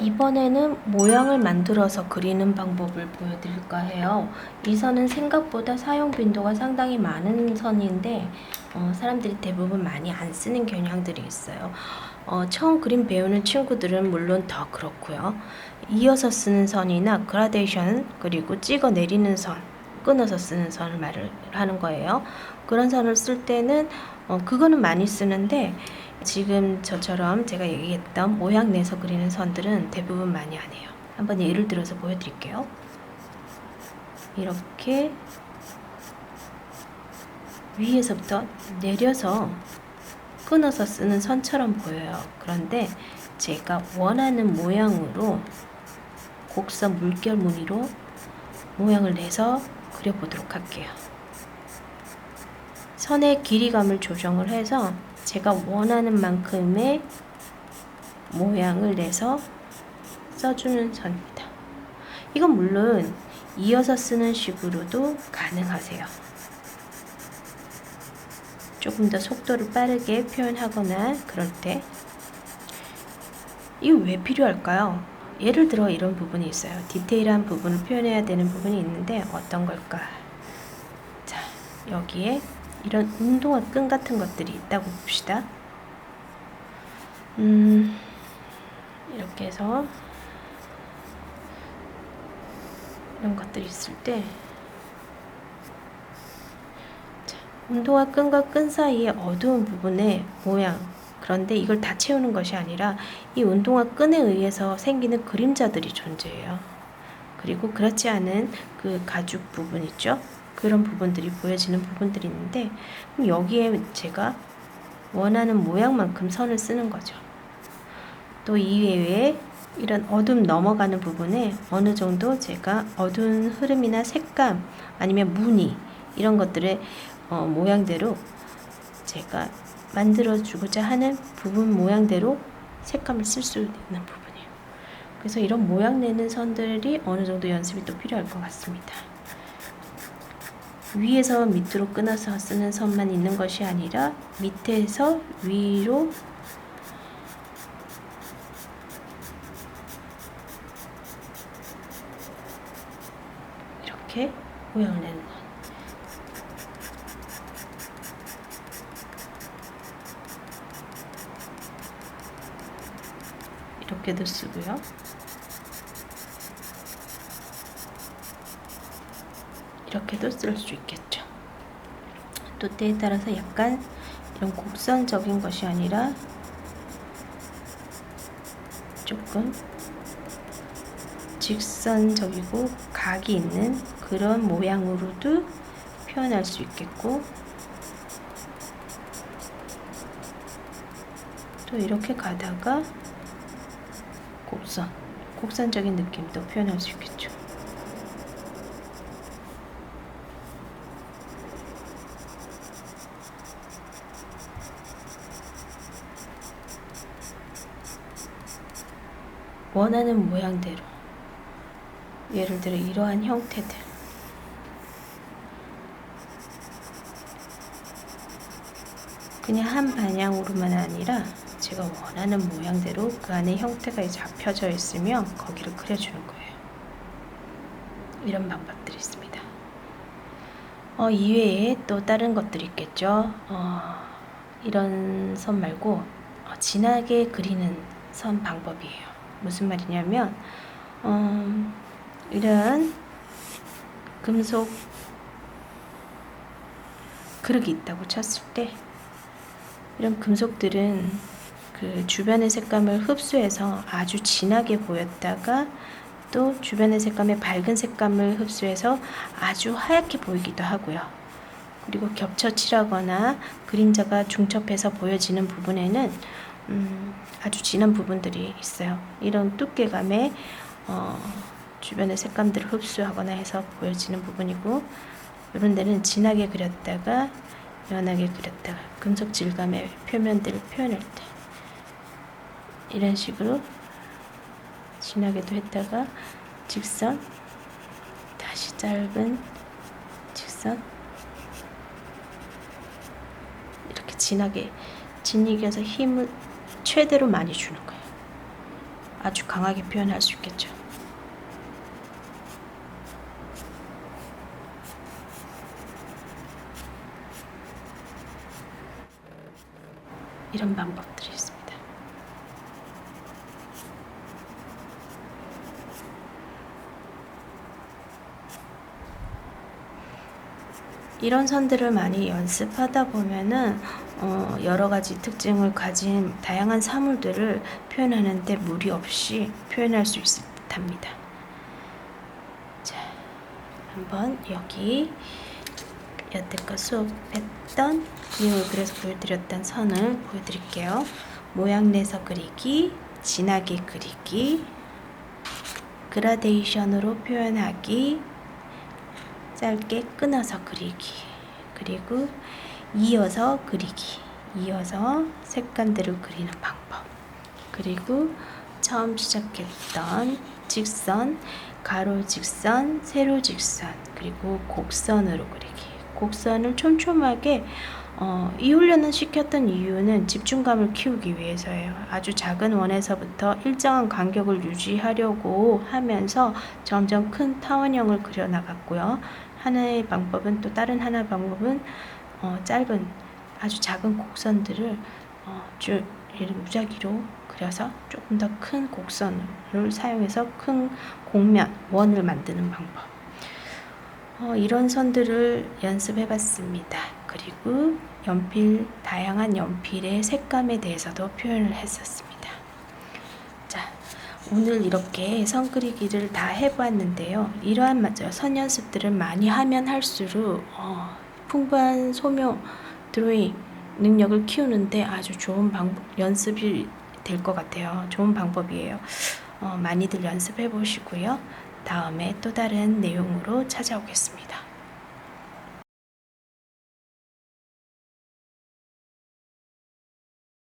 이번에는 모양을 만들어서 그리는 방법을 보여드릴까 해요. 이 선은 생각보다 사용 빈도가 상당히 많은 선인데 어, 사람들이 대부분 많이 안 쓰는 경향들이 있어요. 어, 처음 그림 배우는 친구들은 물론 더 그렇고요. 이어서 쓰는 선이나 그라데이션 그리고 찍어 내리는 선, 끊어서 쓰는 선을 말을 하는 거예요. 그런 선을 쓸 때는 어, 그거는 많이 쓰는데 지금 저처럼 제가 얘기했던 모양 내서 그리는 선들은 대부분 많이 안 해요. 한번 예를 들어서 보여드릴게요. 이렇게 위에서부터 내려서 끊어서 쓰는 선처럼 보여요. 그런데 제가 원하는 모양으로 곡선 물결 무늬로 모양을 내서 그려보도록 할게요. 선의 길이감을 조정을 해서 제가 원하는 만큼의 모양을 내서 써주는 선입니다. 이건 물론 이어서 쓰는 식으로도 가능하세요. 조금 더 속도를 빠르게 표현하거나 그럴 때 이거 왜 필요할까요? 예를 들어 이런 부분이 있어요. 디테일한 부분을 표현해야 되는 부분이 있는데 어떤 걸까? 자, 여기에 이런 운동화 끈 같은 것들이 있다고 봅시다. 음, 이렇게 해서 이런 것들이 있을 때 자, 운동화 끈과 끈 사이에 어두운 부분의 모양 그런데 이걸 다 채우는 것이 아니라 이 운동화 끈에 의해서 생기는 그림자들이 존재해요. 그리고 그렇지 않은 그 가죽 부분 있죠? 그런 부분들이 보여지는 부분들이 있는데 여기에 제가 원하는 모양만큼 선을 쓰는 거죠. 또 이외에 이런 어둠 넘어가는 부분에 어느 정도 제가 어두운 흐름이나 색감 아니면 무늬 이런 것들의 어, 모양대로 제가 만들어주고자 하는 부분 모양대로 색감을 쓸 수 있는 부분이에요. 그래서 이런 모양 내는 선들이 어느 정도 연습이 또 필요할 것 같습니다. 위에서 밑으로 끊어서 쓰는 선만 있는 것이 아니라 밑에서 위로 이렇게 모양을 내는 이렇게도 쓰고요. 이렇게도 쓸 수 있겠죠. 또 때에 따라서 약간 이런 곡선적인 것이 아니라 조금 직선적이고 각이 있는 그런 모양으로도 표현할 수 있겠고 또 이렇게 가다가 곡선, 곡선적인 느낌도 표현할 수 있겠죠. 원하는 모양대로 예를 들어 이러한 형태들 그냥 한 방향으로만 아니라 제가 원하는 모양대로 그 안에 형태가 잡혀져 있으면 거기를 그려주는 거예요. 이런 방법들이 있습니다. 어, 이외에 또 다른 것들이 있겠죠. 어, 이런 선 말고 어, 진하게 그리는 선 방법이에요. 무슨 말이냐면 어, 이런 금속 그릇이 있다고 쳤을 때 이런 금속들은 그 주변의 색감을 흡수해서 아주 진하게 보였다가 또 주변의 색감의 밝은 색감을 흡수해서 아주 하얗게 보이기도 하고요. 그리고 겹쳐 칠하거나 그림자가 중첩해서 보여지는 부분에는 음, 아주 진한 부분들이 있어요. 이런 두께감에 어, 주변의 색감들을 흡수하거나 해서 보여지는 부분이고 이런 데는 진하게 그렸다가 연하게 그렸다가 금속 질감의 표면들을 표현할 때 이런 식으로 진하게도 했다가 직선 다시 짧은 직선 이렇게 진하게 진이겨서 힘을 최대로 많이 주는 거예요. 아주 강하게 표현할 수 있겠죠. 이런 방법들이 있습니다. 이런 선들을 많이 연습하다 보면은 어, 여러 가지 특징을 가진 다양한 사물들을 표현하는데 무리 없이 표현할 수 있을 듯합니다. 자, 한번 여기 여태껏 수업했던 그려서 보여드렸던 선을 보여드릴게요. 모양 내서 그리기, 진하게 그리기, 그라데이션으로 표현하기, 짧게 끊어서 그리기, 그리고 이어서 그리기, 이어서 색감들을 그리는 방법, 그리고 처음 시작했던 직선, 가로 직선, 세로 직선, 그리고 곡선으로 그리기. 곡선을 촘촘하게 어, 이 훈련을 시켰던 이유는 집중감을 키우기 위해서예요. 아주 작은 원에서부터 일정한 간격을 유지하려고 하면서 점점 큰 타원형을 그려 나갔고요. 하나의 방법은 또 다른 하나 방법은 어, 짧은 아주 작은 곡선들을 어, 줄 얘를 무작위로 그려서 조금 더 큰 곡선을 사용해서 큰 곡면 원을 만드는 방법. 어, 이런 선들을 연습해 봤습니다. 그리고 연필, 다양한 연필의 색감에 대해서도 표현을 했었습니다. 자, 오늘 이렇게 선 그리기를 다 해보았는데요. 이러한 맞아요. 선 연습들을 많이 하면 할수록 어, 풍부한 소묘 드로잉 능력을 키우는데 아주 좋은 방법, 연습이 될 것 같아요. 좋은 방법이에요. 어, 많이들 연습해 보시고요. 다음에 또 다른 내용으로 찾아오겠습니다.